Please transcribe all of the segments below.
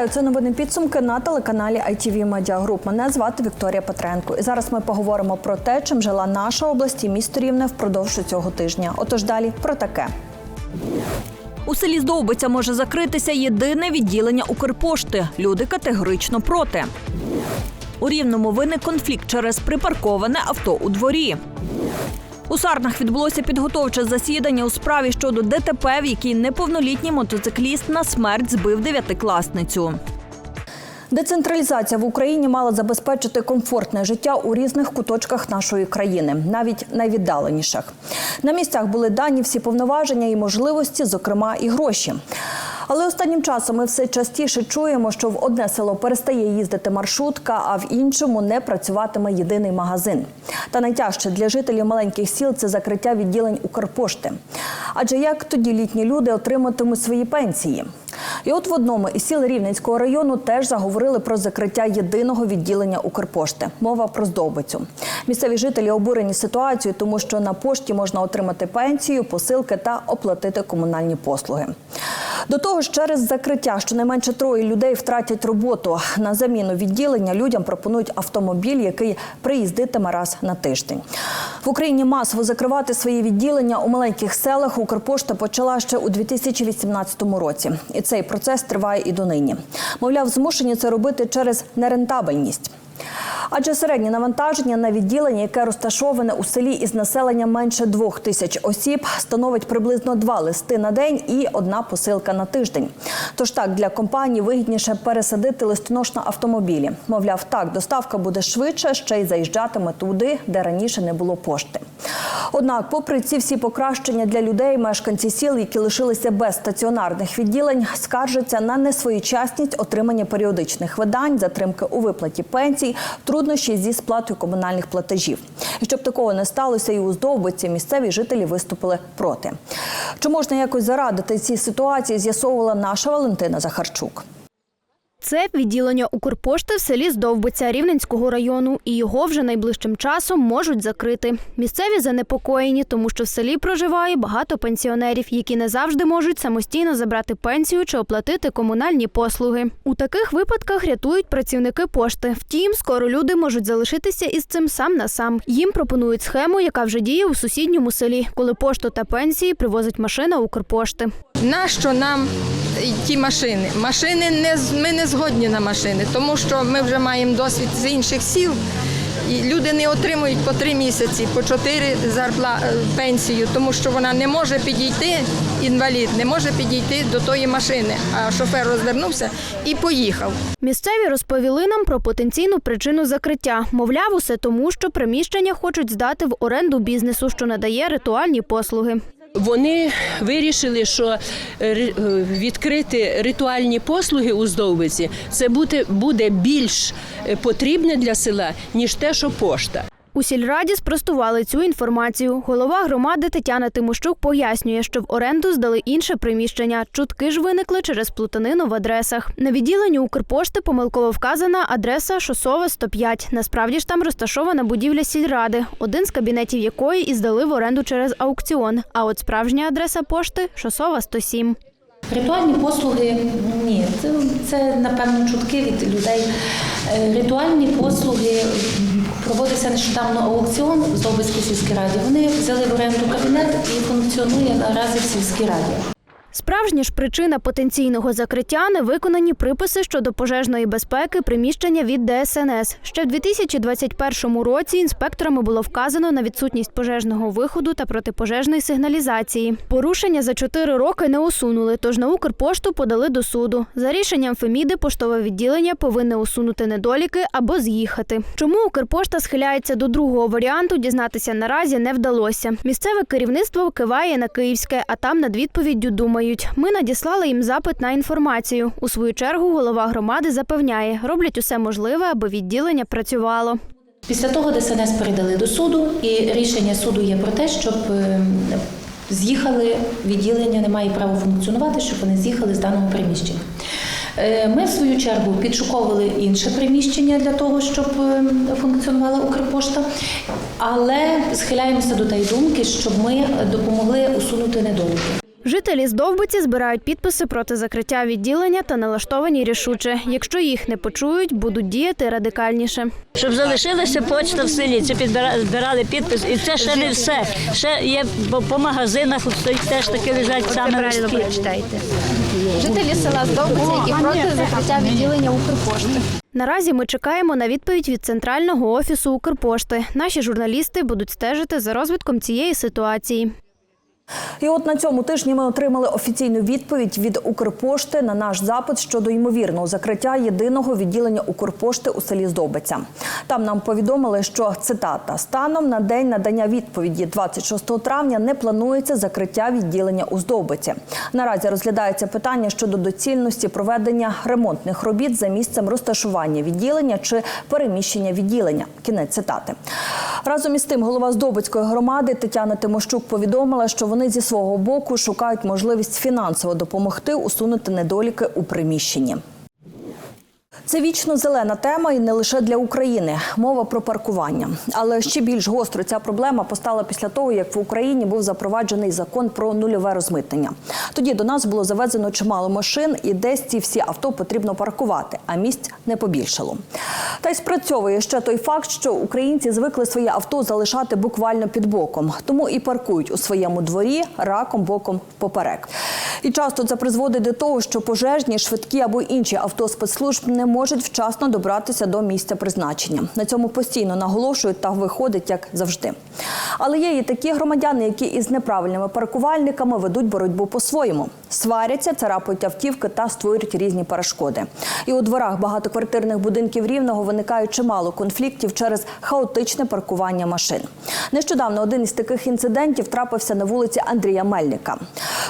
Вітаю, це новини підсумки на телеканалі ITV Media Group. Мене звати Вікторія Петренко. І зараз ми поговоримо про те, чим жила наша область і місто Рівне впродовж цього тижня. Отож далі про таке. У селі Здовбиця може закритися єдине відділення Укрпошти. Люди категорично проти. У Рівному виник конфлікт через припарковане авто у дворі. У Сарнах відбулося підготовче засідання у справі щодо ДТП, в якій неповнолітній мотоцикліст на смерть збив дев'ятикласницю. Децентралізація в Україні мала забезпечити комфортне життя у різних куточках нашої країни, навіть найвіддаленіших. На місцях були дані всі повноваження і можливості, зокрема і гроші. Але останнім часом ми все частіше чуємо, що в одне село перестає їздити маршрутка, а в іншому не працюватиме єдиний магазин. Та найтяжче для жителів маленьких сіл це закриття відділень Укрпошти. Адже як тоді літні люди отриматимуть свої пенсії? І от в одному із сіл Рівненського району теж заговорили про закриття єдиного відділення Укрпошти. Мова про здобицю. Місцеві жителі обурені ситуацією, тому що на пошті можна отримати пенсію, посилки та оплатити комунальні послуги. До того ж, через закриття щонайменше троє людей втратять роботу. На заміну відділення людям пропонують автомобіль, який приїздитиме раз на тиждень. В Україні масово закривати свої відділення у маленьких селах Укрпошта почала ще у 2018 році. І цей процес триває і донині. Мовляв, змушені це робити через нерентабельність. Адже середнє навантаження на відділення, яке розташоване у селі із населенням менше двох тисяч осіб, становить приблизно два листи на день і одна посилка на тиждень. Тож так для компанії вигідніше пересадити листонош на автомобілі. Мовляв, так доставка буде швидше, ще й заїжджатиме туди, де раніше не було пошти. Однак, попри ці всі покращення для людей, мешканці сіл, які лишилися без стаціонарних відділень, скаржаться на несвоєчасність отримання періодичних видань, затримки у виплаті пенсій, труднощі зі сплатою комунальних платежів. І щоб такого не сталося, і у здобиці місцеві жителі виступили проти. Чи можна якось зарадити цій ситуації? З'ясовувала наша Валентина Захарчук. Це відділення Укрпошти в селі Здовбиця Рівненського району, і його вже найближчим часом можуть закрити. Місцеві занепокоєні, тому що в селі проживає багато пенсіонерів, які не завжди можуть самостійно забрати пенсію чи оплатити комунальні послуги. У таких випадках рятують працівники пошти. Втім, скоро люди можуть залишитися із цим сам на сам. Їм пропонують схему, яка вже діє у сусідньому селі, коли пошту та пенсії привозить машина Укрпошти. Нащо нам ті машини? Машини не ми не згодні на машини, тому що ми вже маємо досвід з інших сіл. І люди не отримують по три місяці, по чотири зарпла е, пенсію, тому що вона не може підійти, інвалід, не може підійти до тої машини. А шофер розвернувся і поїхав. Місцеві розповіли нам про потенційну причину закриття. Мовляв, усе тому, що приміщення хочуть здати в оренду бізнесу, що надає ритуальні послуги. Вони вирішили, що е, е, відкрити ритуальні послуги у Здовбиці це буде, буде більш е, потрібне для села, ніж те, що пошта. У сільраді спростували цю інформацію. Голова громади Тетяна Тимощук пояснює, що в оренду здали інше приміщення. Чутки ж виникли через плутанину в адресах. На відділенні Укрпошти помилково вказана адреса Шосова 105. Насправді ж там розташована будівля сільради, один з кабінетів якої і здали в оренду через аукціон. А от справжня адреса пошти Шосова 107. Ритуальні послуги ні, це, це напевно чутки від людей. Е, Ритуальні послуги проводився нещодавно аукціон з Здобицькій сільській раді. Вони взяли в оренду кабінет і функціонує наразі в сільській раді. Справжня ж причина потенційного закриття невиконані приписи щодо пожежної безпеки приміщення від ДСНС. Ще в 2021 році інспекторами було вказано на відсутність пожежного виходу та протипожежної сигналізації. Порушення за чотири роки не усунули, тож на Укрпошту подали до суду. За рішенням Феміди поштове відділення повинне усунути недоліки або з'їхати. Чому Укрпошта схиляється до другого варіанту, дізнатися наразі не вдалося. Місцеве керівництво киває на київське, а там над відповіддю думають. Ми надіслали їм запит на інформацію. У свою чергу голова громади запевняє, роблять усе можливе, аби відділення працювало. Після того ДСНС передали до суду, і рішення суду є про те, щоб е, з'їхали відділення, не має права функціонувати, щоб вони з'їхали з даного приміщення. Е, Ми, в свою чергу, підшуковували інше приміщення для того, щоб е, функціонувала Укрпошта, але схиляємося до тієї думки, щоб ми допомогли усунути недоліки. Жителі Здовбиці збирають підписи проти закриття відділення та налаштовані рішуче. Якщо їх не почують, будуть діяти радикальніше. Щоб залишилася почта в селі, це підбира- збирали підпис, і це ще не все. Ще є по, по магазинах, стоїть теж таки лежать саме листки. Жителі села Здобиці, які проти закриття відділення Укрпошти. Наразі ми чекаємо на відповідь від центрального офісу Укрпошти. Наші журналісти будуть стежити за розвитком цієї ситуації. І от на цьому тижні ми отримали офіційну відповідь від Укрпошти на наш запит щодо ймовірного закриття єдиного відділення Укрпошти у селі Здобиця. Там нам повідомили, що цитата станом на день надання відповіді 26 травня не планується закриття відділення у Здобиці. Наразі розглядається питання щодо доцільності проведення ремонтних робіт за місцем розташування відділення чи переміщення відділення. Кінець цитати. Разом із тим, голова Здобицької громади Тетяна Тимощук повідомила, що вони зі свого боку шукають можливість фінансово допомогти усунути недоліки у приміщенні. Це вічно зелена тема і не лише для України. Мова про паркування. Але ще більш гостро ця проблема постала після того, як в Україні був запроваджений закон про нульове розмитнення. Тоді до нас було завезено чимало машин, і десь ці всі авто потрібно паркувати, а місць не побільшало. Та й спрацьовує ще той факт, що українці звикли свої авто залишати буквально під боком, тому і паркують у своєму дворі раком боком поперек. І часто це призводить до того, що пожежні, швидкі або інші авто спецслужб не можуть вчасно добратися до місця призначення. На цьому постійно наголошують та виходить як завжди. Але є і такі громадяни, які із неправильними паркувальниками ведуть боротьбу по-своєму. Сваряться, царапають автівки та створюють різні перешкоди. І у дворах багатоквартирних будинків рівного виникає чимало конфліктів через хаотичне паркування машин. Нещодавно один із таких інцидентів трапився на вулиці Андрія Мельника.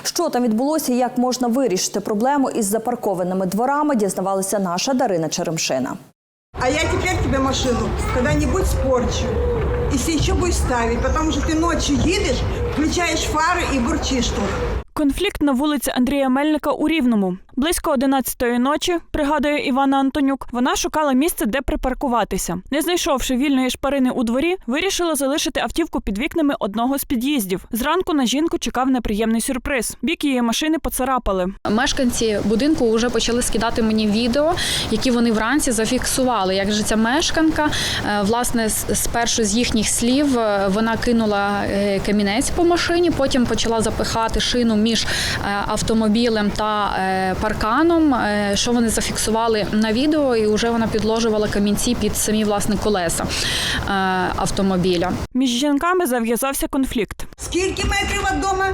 Що там відбулося, і як можна вирішити проблему із запаркованими дворами, дізнавалася наша Дарина Черемшина. А я тепер тебе машину коли-небудь спорчу. Если еще будеш ставить, тому що ти ночі їдеш, включаєш фари і бурчиш тут. Конфлікт на вулиці Андрія Мельника у Рівному. Близько 11-ї ночі, пригадує Івана Антонюк, вона шукала місце, де припаркуватися. Не знайшовши вільної шпарини у дворі, вирішила залишити автівку під вікнами одного з під'їздів. Зранку на жінку чекав неприємний сюрприз. Бік її машини поцарапали. Мешканці будинку вже почали скидати мені відео, які вони вранці зафіксували. Як же ця мешканка, е, власне, спершу з їхніх слів е, вона кинула е, камінець по машині, потім почала запихати шину між автомобілем та парканом. е, Що вони зафіксували на відео, і вже вона підложувала камінці під самі власне колеса е, автомобіля. Між жінками зав'язався конфлікт. Скільки метрів від дома?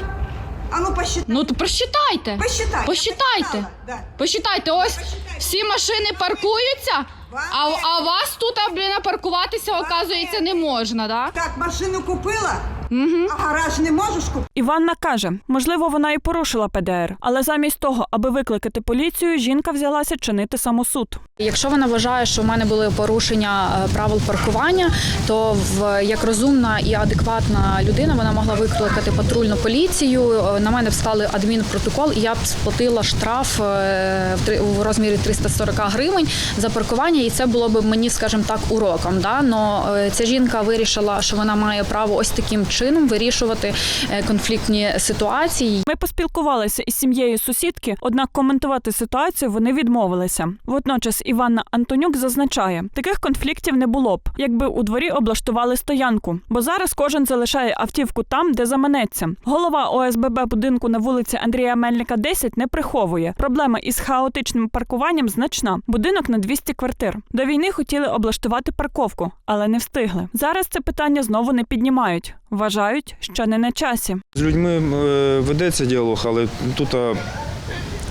А ну посчитай. Ну то просчитайте. Посчитайте. посчитала, Да. Посчитайте, ось Посчитайте. всі машини паркуються, а, а вас тут, а, блін, паркуватися, оказується, не можна, да? Так, машину купила, а гараж не можеш купити. Іванна каже, можливо, вона і порушила ПДР, але замість того, аби викликати поліцію, жінка взялася чинити самосуд. Якщо вона вважає, що в мене були порушення е, правил паркування, то в як розумна і адекватна людина вона могла викликати патрульну поліцію. е, На мене б склали адмінпротокол, і я б сплатила штраф е, в три- в розмірі 340 гривень за паркування, і це було б мені, скажімо так, уроком. Да? Но ця жінка вирішила, що вона має право ось таким чином вирішувати е, конфліктні ситуації. Ми поспілкувалися із сім'єю сусідки, однак коментувати ситуацію вони відмовилися. Водночас Іванна Антонюк зазначає, таких конфліктів не було б, якби у дворі облаштували стоянку. Бо зараз кожен залишає автівку там, де заманеться. Голова ОСББ будинку на вулиці Андрія Мельника 10 не приховує. Проблема із хаотичним паркуванням значна. Будинок на 200 квартир. До війни хотіли облаштувати парковку, але не встигли. Зараз це питання знову не піднімають. Вважають, що не на часі. З людьми е, ведеться діалог, але тут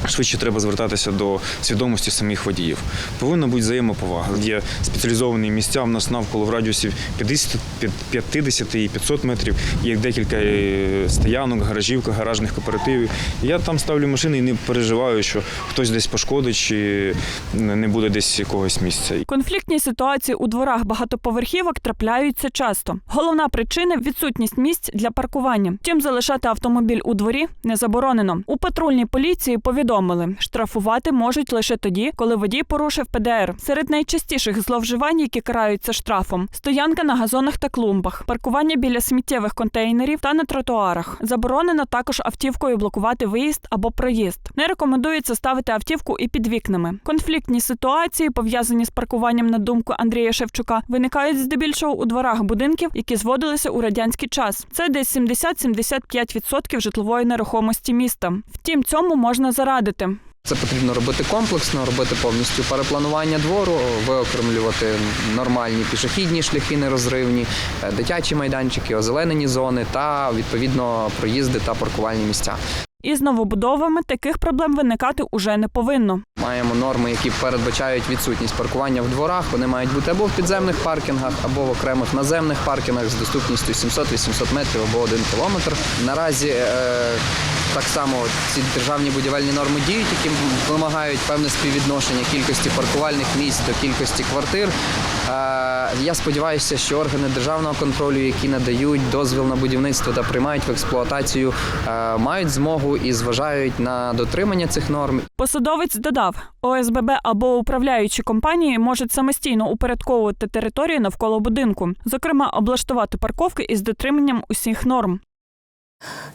швидше треба звертатися до свідомості самих водіїв. Повинна бути взаємоповага. Є спеціалізовані місця в нас навколо в радіусі 50, 50 і 500 метрів. Є декілька е, стоянок, гаражів, гаражних кооперативів. Я там ставлю машини і не переживаю, що хтось десь пошкодить чи не буде десь якогось місця. Конфліктні ситуації у дворах багатоповерхівок трапляються часто. Головна причина відсутність місць для паркування. Втім, залишати автомобіль у дворі не заборонено. У патрульній поліції повідомили, повідомили, штрафувати можуть лише тоді, коли водій порушив ПДР. Серед найчастіших зловживань, які караються штрафом: стоянка на газонах та клумбах, паркування біля сміттєвих контейнерів та на тротуарах. Заборонено також автівкою блокувати виїзд або проїзд. Не рекомендується ставити автівку і під вікнами. Конфліктні ситуації, пов'язані з паркуванням на думку Андрія Шевчука, виникають здебільшого у дворах будинків, які зводилися у радянський час. Це десь 70-75% житлової нерухомості міста. Втім, цьому можна зарадити. Це потрібно робити комплексно, робити повністю перепланування двору, виокремлювати нормальні пішохідні шляхи нерозривні, е, дитячі майданчики, озеленені зони та відповідно проїзди та паркувальні місця. І з новобудовами таких проблем виникати уже не повинно. Маємо норми, які передбачають відсутність паркування в дворах. Вони мають бути або в підземних паркінгах, або в окремих наземних паркінгах з доступністю 700-800 метрів або 1 кілометр. Наразі е, так само ці державні будівельні норми діють, які вимагають певне співвідношення кількості паркувальних місць до кількості квартир. Е, я сподіваюся, що органи державного контролю, які надають дозвіл на будівництво та приймають в експлуатацію, е, мають змогу і зважають на дотримання цих норм Посадовець додав, ОСББ або управляючі компанії можуть самостійно упорядковувати територію навколо будинку, зокрема облаштувати парковки із дотриманням усіх норм.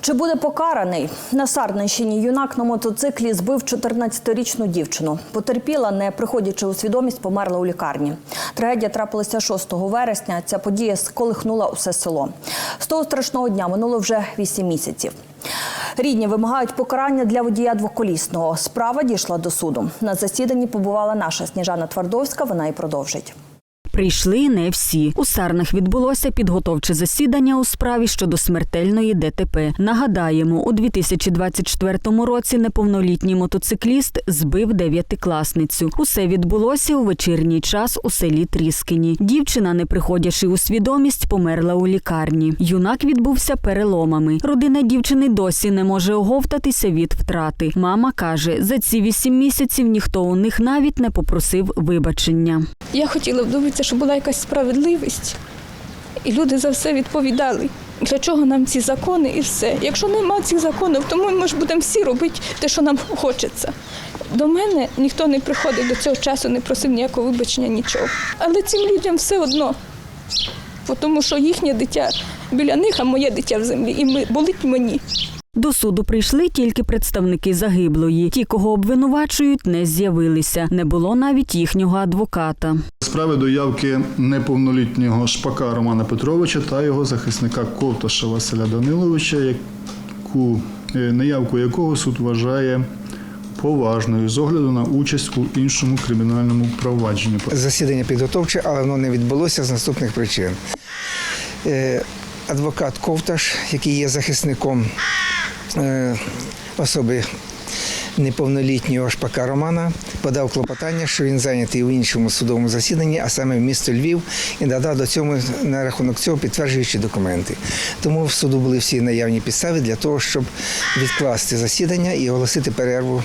Чи буде покараний на Сарненщині юнак на мотоциклі збив 14-річну дівчину? Потерпіла, не приходячи у свідомість, померла у лікарні. Трагедія трапилася 6 вересня. Ця подія сколихнула усе село. З того страшного дня минуло вже 8 місяців. Рідні вимагають покарання для водія двоколісного. Справа дійшла до суду. На засіданні побувала наша Сніжана Твардовська. Вона і продовжить. Прийшли не всі. У Сарнах відбулося підготовче засідання у справі щодо смертельної ДТП. Нагадаємо, у 2024 році неповнолітній мотоцикліст збив дев'ятикласницю. Усе відбулося у вечірній час у селі Тріскині. Дівчина, не приходячи у свідомість, померла у лікарні. Юнак відбувся переломами. Родина дівчини досі не може оговтатися від втрати. Мама каже, за ці вісім місяців ніхто у них навіть не попросив вибачення. Я хотіла б добитися, щоб була якась справедливість, і люди за все відповідали. Для чого нам ці закони і все? Якщо нема цих законів, то ми, ж будемо всі робити те, що нам хочеться. До мене ніхто не приходить до цього часу, не просив ніякого вибачення, нічого. Але цим людям все одно, тому що їхнє дитя біля них, а моє дитя в землі, і болить мені. До суду прийшли тільки представники загиблої. Ті, кого обвинувачують, не з'явилися. Не було навіть їхнього адвоката. Справи до явки неповнолітнього шпака Романа Петровича та його захисника Ковташа Василя Даниловича, яку е, неявку якого суд вважає поважною з огляду на участь у іншому кримінальному провадженні. Засідання підготовче, але воно не відбулося з наступних причин. Е, Адвокат Ковташ, який є захисником особи неповнолітнього шпака Романа, подав клопотання, що він зайнятий в іншому судовому засіданні, а саме в місто Львів, і надав до цього на рахунок цього підтверджуючі документи. Тому в суду були всі наявні підстави для того, щоб відкласти засідання і оголосити перерву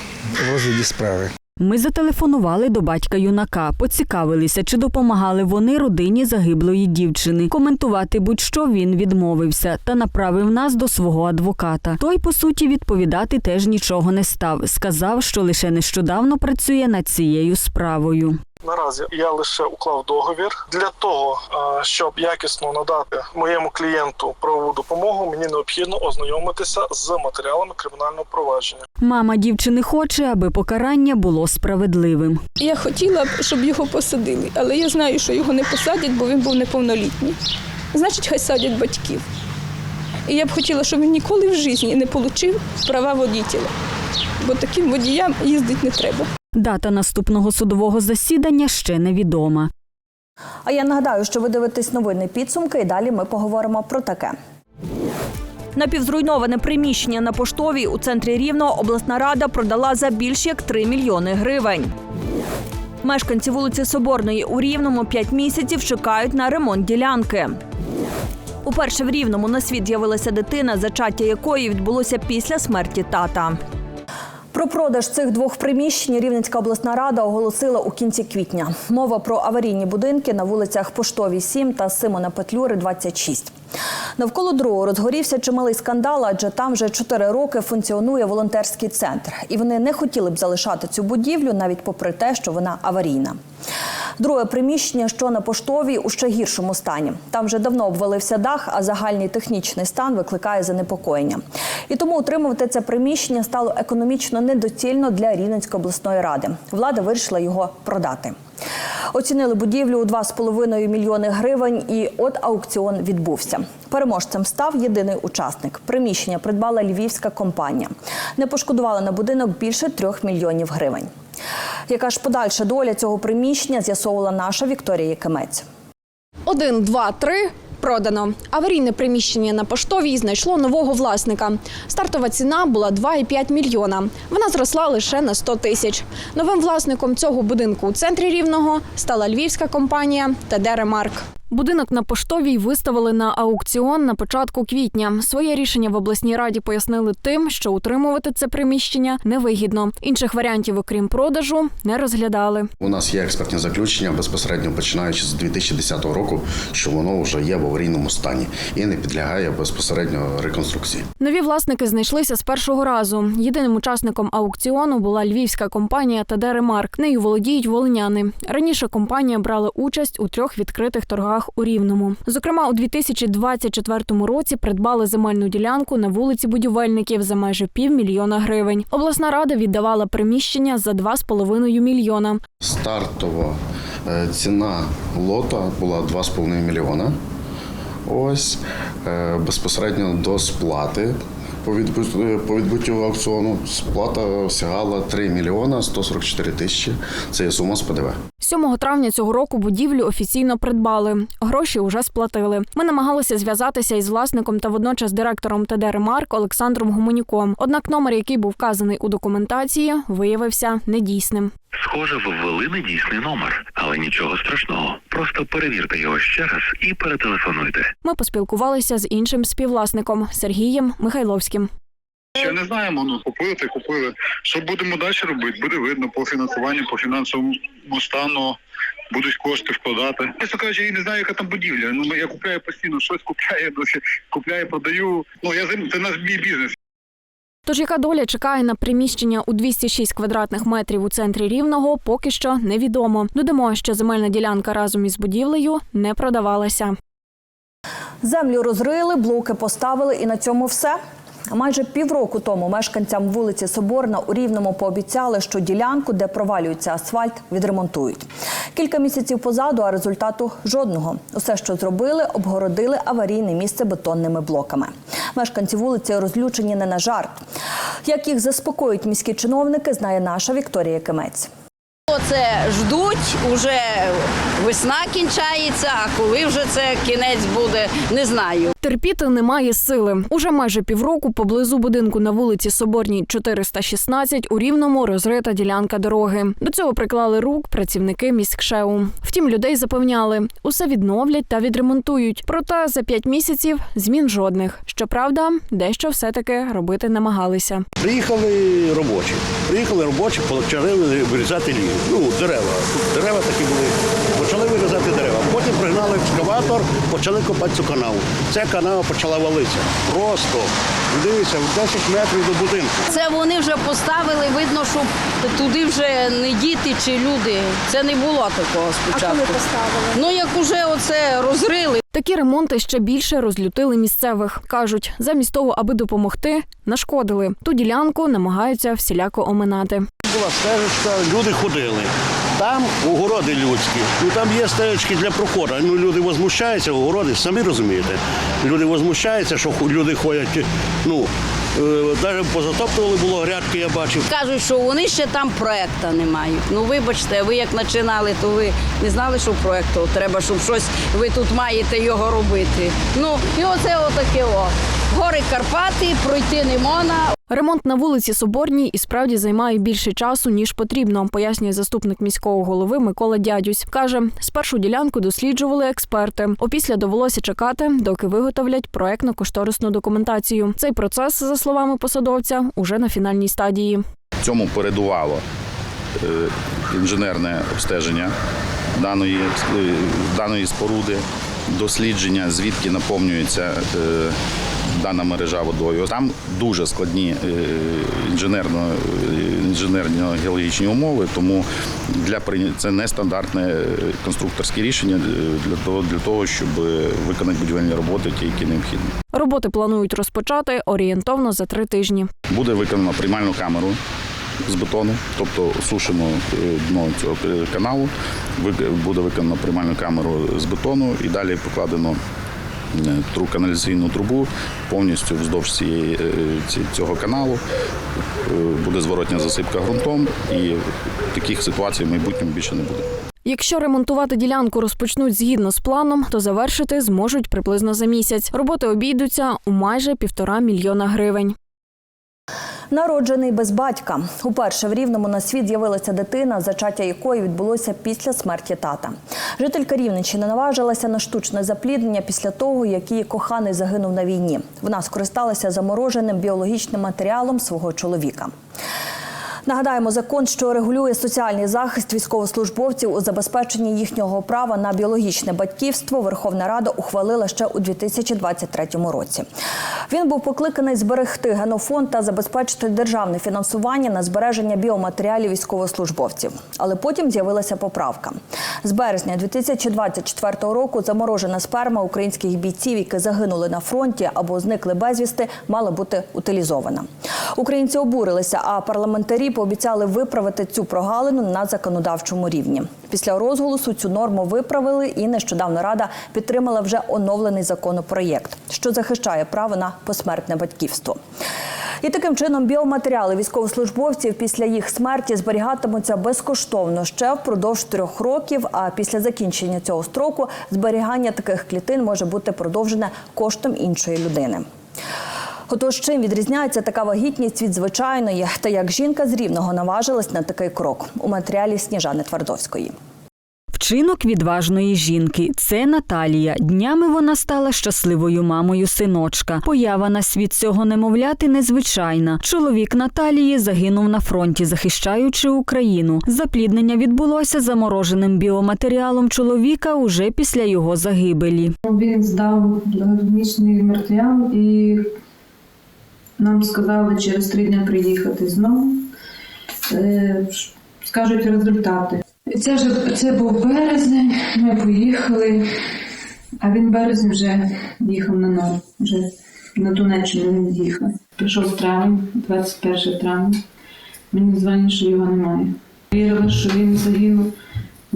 в розгляді справи. Ми зателефонували до батька юнака, поцікавилися, чи допомагали вони родині загиблої дівчини. Коментувати будь-що він відмовився та направив нас до свого адвоката. Той, по суті, відповідати теж нічого не став. Сказав, що лише нещодавно працює над цією справою. Наразі я лише уклав договір для того, е, щоб якісно надати моєму клієнту правову допомогу. Мені необхідно ознайомитися з матеріалами кримінального провадження. Мама дівчини хоче, аби покарання було справедливим. Я хотіла б, щоб його посадили, але я знаю, що його не посадять, бо він був неповнолітній. Значить, хай садять батьків. І я б хотіла, щоб він ніколи в житті не отримав права водителя, бо таким водіям їздити не треба. Дата наступного судового засідання ще невідома. А я нагадаю, що ви дивитесь новини підсумки, і далі ми поговоримо про таке. Напівзруйноване приміщення на поштовій у центрі Рівного обласна рада продала за більш як 3 мільйони гривень. Мешканці вулиці Соборної у Рівному 5 місяців чекають на ремонт ділянки. Уперше в Рівному на світ з'явилася дитина, зачаття якої відбулося після смерті тата. Про продаж цих двох приміщень Рівненська обласна рада оголосила у кінці квітня. Мова про аварійні будинки на вулицях Поштовій 7 та Симона Петлюри 26. Навколо другого розгорівся чималий скандал, адже там вже чотири роки функціонує волонтерський центр, і вони не хотіли б залишати цю будівлю навіть попри те, що вона аварійна. Друге приміщення, що на поштовій, у ще гіршому стані. Там вже давно обвалився дах, а загальний технічний стан викликає занепокоєння. І тому утримувати це приміщення стало економічно недоцільно для Рівненської обласної ради. Влада вирішила його продати. Оцінили будівлю у 2,5 мільйони гривень, і от аукціон відбувся. Переможцем став єдиний учасник. Приміщення придбала львівська компанія. Не пошкодувала на будинок більше трьох мільйонів гривень. Яка ж подальша доля цього приміщення з'ясовувала наша Вікторія Якимець. Один, два, три. Продано. Аварійне приміщення на поштовій знайшло нового власника. Стартова ціна була 2,5 мільйона. Вона зросла лише на 100 тисяч. Новим власником цього будинку у центрі Рівного стала львівська компанія ТД «Ремарк». Будинок на поштовій виставили на аукціон на початку квітня. Своє рішення в обласній раді пояснили тим, що утримувати це приміщення невигідно. Інших варіантів, окрім продажу, не розглядали. У нас є експертні заключення безпосередньо починаючи з 2010 року, що воно вже є в аварійному стані і не підлягає безпосередньо реконструкції. Нові власники знайшлися з першого разу. Єдиним учасником аукціону була львівська компанія ТД «Ремарк». Нею володіють волиняни. Раніше компанія брала участь у трьох відкритих торгах у Рівному. Зокрема, у 2024 році придбали земельну ділянку на вулиці Будівельників за майже півмільйона гривень. Обласна рада віддавала приміщення за 2,5 мільйона. Стартова е, ціна лота була 2,5 мільйона. Ось е, безпосередньо до сплати. По по відбуттю аукціону сплата сягала 3 мільйона 144 тисячі. Це є сума з ПДВ. 7 травня цього року будівлю офіційно придбали. Гроші вже сплатили. Ми намагалися зв'язатися із власником та водночас директором ТД «Ремарк» Олександром Гуменюком. Однак номер, який був вказаний у документації, виявився недійсним. Схоже, ввели недійсний номер, але нічого страшного. Просто перевірте його ще раз і перетелефонуйте. Ми поспілкувалися з іншим співвласником Сергієм Михайловським. Ще не знаємо, ну купили та купили. Що будемо далі робити? Буде видно по фінансуванню, по фінансовому стану. Будуть кошти вкладати. Чесно кажучи, я не знаю, яка там будівля. Ну я купляю постійно, щось купляю, досі купляю, продаю. Ну я зим- це наш мій бізнес. Тож яка доля чекає на приміщення у 206 квадратних метрів у центрі Рівного, поки що невідомо. Додамо, що земельна ділянка разом із будівлею не продавалася. Землю розрили, блоки поставили, і на цьому все. Майже півроку тому мешканцям вулиці Соборна у Рівному пообіцяли, що ділянку, де провалюється асфальт, відремонтують. Кілька місяців позаду, а результату жодного. Усе, що зробили, обгородили аварійне місце бетонними блоками. Мешканці вулиці розлючені не на жарт. Як їх заспокоюють міські чиновники, знає наша Вікторія Кимець. Оце ждуть, уже весна кінчається, а коли вже це кінець буде, не знаю. Терпіти немає сили. Уже майже півроку поблизу будинку на вулиці Соборній 416 у Рівному розрита ділянка дороги. До цього приклали рук працівники міськшеу. Втім, людей запевняли, усе відновлять та відремонтують. Проте за п'ять місяців змін жодних. Щоправда, дещо все-таки робити намагалися. Приїхали робочі. Приїхали робочі, почали вирізати ліс. Ну, дерева. Тут дерева такі були. Почали вирізати дерева. Потім пригнали екскаватор, почали копати цю канаву. Ця канава почала валитися. Просто дивіться, 10 метрів до будинку. Це вони вже поставили, видно, що туди вже не діти чи люди. Це не було такого спочатку. коли поставили? Ну як уже оце розрили. Такі ремонти ще більше розлютили місцевих. кажуть, замість того, аби допомогти, нашкодили. Ту ділянку намагаються всіляко оминати. Була стежечка, люди ходили. Там огороди людські. Ну там є стежечки для проходу. Ну люди возмущаються, огороди, самі розумієте. Люди возмущаються, що люди ходять. Ну навіть позатоптували було грядки, я бачив. Кажуть, що вони ще там проекта не мають. Ну вибачте, ви як починали, то ви не знали, що проекту треба, щоб щось ви тут маєте його робити. Ну і оце отаке о. Гори Карпати, пройти не можна. Ремонт на вулиці Соборній і справді займає більше часу ніж потрібно, пояснює заступник міського голови Микола Дядюсь. каже, спершу ділянку досліджували експерти. Опісля довелося чекати, доки виготовлять проектно-кошторисну документацію. Цей процес, за словами посадовця, уже на фінальній стадії. Цьому передувало е, інженерне обстеження даної, е, даної споруди. дослідження, звідки наповнюється е, дана мережа водою. Там дуже складні е, інженерно, інженерно-геологічні умови, тому для це нестандартне е, конструкторське рішення е, для того, для того, щоб виконати будівельні роботи, ті, які необхідні. Роботи планують розпочати орієнтовно за три тижні. Буде виконано приймальну камеру з бетону, тобто сушено е, дно цього е, каналу. Буде виконано приймальну камеру з бетону і далі покладено е, тру каналізаційну трубу повністю вздовж цієї, е, цього каналу. Е, Буде зворотня засипка ґрунтом, і таких ситуацій в майбутньому більше не буде. Якщо ремонтувати ділянку розпочнуть згідно з планом, то завершити зможуть приблизно за місяць. Роботи обійдуться у майже півтора мільйона гривень. Народжений без батька. Уперше в Рівному на світ з'явилася дитина, зачаття якої відбулося після смерті тата. Жителька Рівненщини наважилася на штучне запліднення після того, як її коханий загинув на війні. Вона скористалася замороженим біологічним матеріалом свого чоловіка. Нагадаємо, закон, що регулює соціальний захист військовослужбовців у забезпеченні їхнього права на біологічне батьківство, Верховна Рада ухвалила ще у 2023 році. Він був покликаний зберегти генофонд та забезпечити державне фінансування на збереження біоматеріалів військовослужбовців. Але потім з'явилася поправка. З березня 2024 року заморожена сперма українських бійців, які загинули на фронті або зникли безвісти, мала бути утилізована. Українці обурилися, а парламентарі пообіцяли виправити цю прогалину на законодавчому рівні. Після розголосу цю норму виправили, і нещодавно рада підтримала вже оновлений законопроєкт, що захищає право на посмертне батьківство. І таким чином біоматеріали військовослужбовців після їх смерті зберігатимуться безкоштовно ще впродовж трьох років. А після закінчення цього строку зберігання таких клітин може бути продовжене коштом іншої людини. Отож, чим відрізняється така вагітність від звичайної, та як жінка з рівного наважилась на такий крок у матеріалі Сніжани Твардовської. Вчинок відважної жінки це Наталія. Днями вона стала щасливою мамою синочка. Поява на світ цього немовляти незвичайна. Чоловік Наталії загинув на фронті, захищаючи Україну. Запліднення відбулося замороженим біоматеріалом чоловіка уже після його загибелі. Він здав біологічний матеріал і нам сказали через три дні приїхати знову. Е, Скажуть результати. Це ж це був березень, ми поїхали, а він березень вже їхав на ноль. Вже на Донеччину він їхав. Прийшов травень, 21 травня. Мені дзвонять, що його немає. Вірила, що він загинув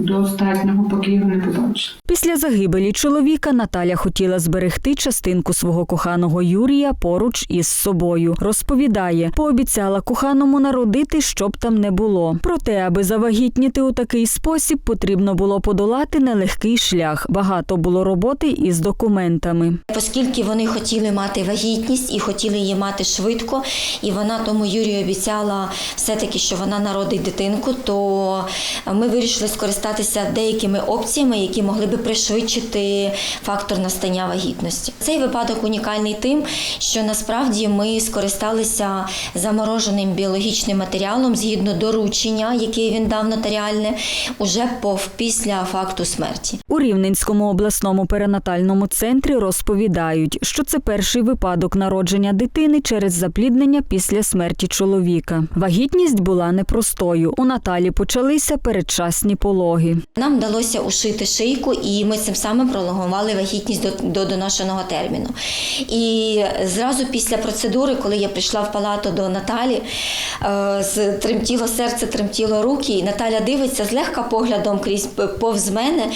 до останнього, поки його не побачила. Після загибелі чоловіка Наталя хотіла зберегти частинку свого коханого Юрія поруч із собою. Розповідає, пообіцяла коханому народити, щоб там не було. Проте, аби завагітніти у такий спосіб, потрібно було подолати нелегкий шлях. Багато було роботи із документами. Оскільки вони хотіли мати вагітність і хотіли її мати швидко, і вона тому Юрію обіцяла все-таки, що вона народить дитинку, то ми вирішили скористатися деякими опціями, які могли би пришвидшити фактор настання вагітності. Цей випадок унікальний тим, що насправді ми скористалися замороженим біологічним матеріалом згідно доручення, яке він дав нотаріальне, уже після факту смерті. У Рівненському обласному перинатальному центрі розповідають, що це перший випадок народження дитини через запліднення після смерті чоловіка. Вагітність була непростою. У Наталі почалися передчасні пологи. Нам вдалося ушити шийку, і ми цим самим пролонгували вагітність до, до доношеного терміну. І зразу після процедури, коли я прийшла в палату до Наталі, е, тремтіло серце, тремтіло руки, і Наталя дивиться злегка поглядом крізь повз мене.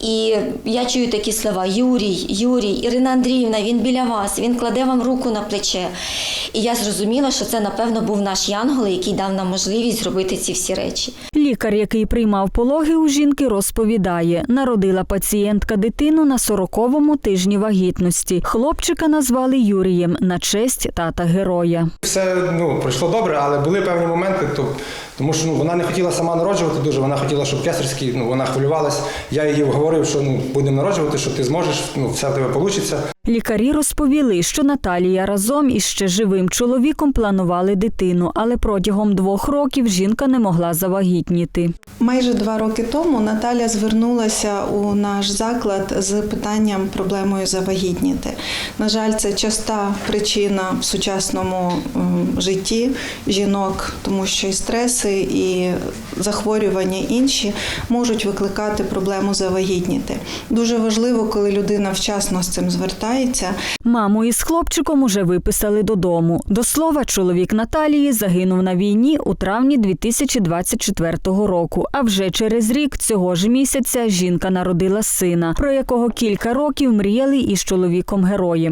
І я чую такі слова: Юрій, Юрій, Ірина Андріївна, він біля вас, він кладе вам руку на плече. І я зрозуміла, що це, напевно, був наш янгол, який дав нам можливість зробити ці всі речі. Лікар, який приймав пологи у жінки, розповідає, народила пацієнтка дитину на 40-му тижні вагітності. Хлопчика назвали Юрієм на честь тата героя. Все ну, пройшло добре, але були певні моменти, то, тому що ну, вона не хотіла сама народжувати дуже, вона хотіла, щоб кесарський, ну, вона хвилювалась. Я її говорив, що ну, будемо народжувати, що ти зможеш, ну, все в тебе вийде. Лікарі розповіли, що Наталія разом із ще живим чоловіком планували дитину, але протягом двох років жінка не могла завагітніти. Майже два роки тому Наталя звернулася у наш заклад з питанням проблемою завагітніти. На жаль, це часта причина в сучасному житті жінок, тому що і стреси, і захворювання інші можуть викликати проблему завагітніти. Дуже важливо, коли людина вчасно з цим звертається. Маму із хлопчиком уже виписали додому. До слова, чоловік Наталії загинув на війні у травні 2024 року. А вже через рік цього ж місяця жінка народила сина, про якого кілька років мріяли із чоловіком героєм.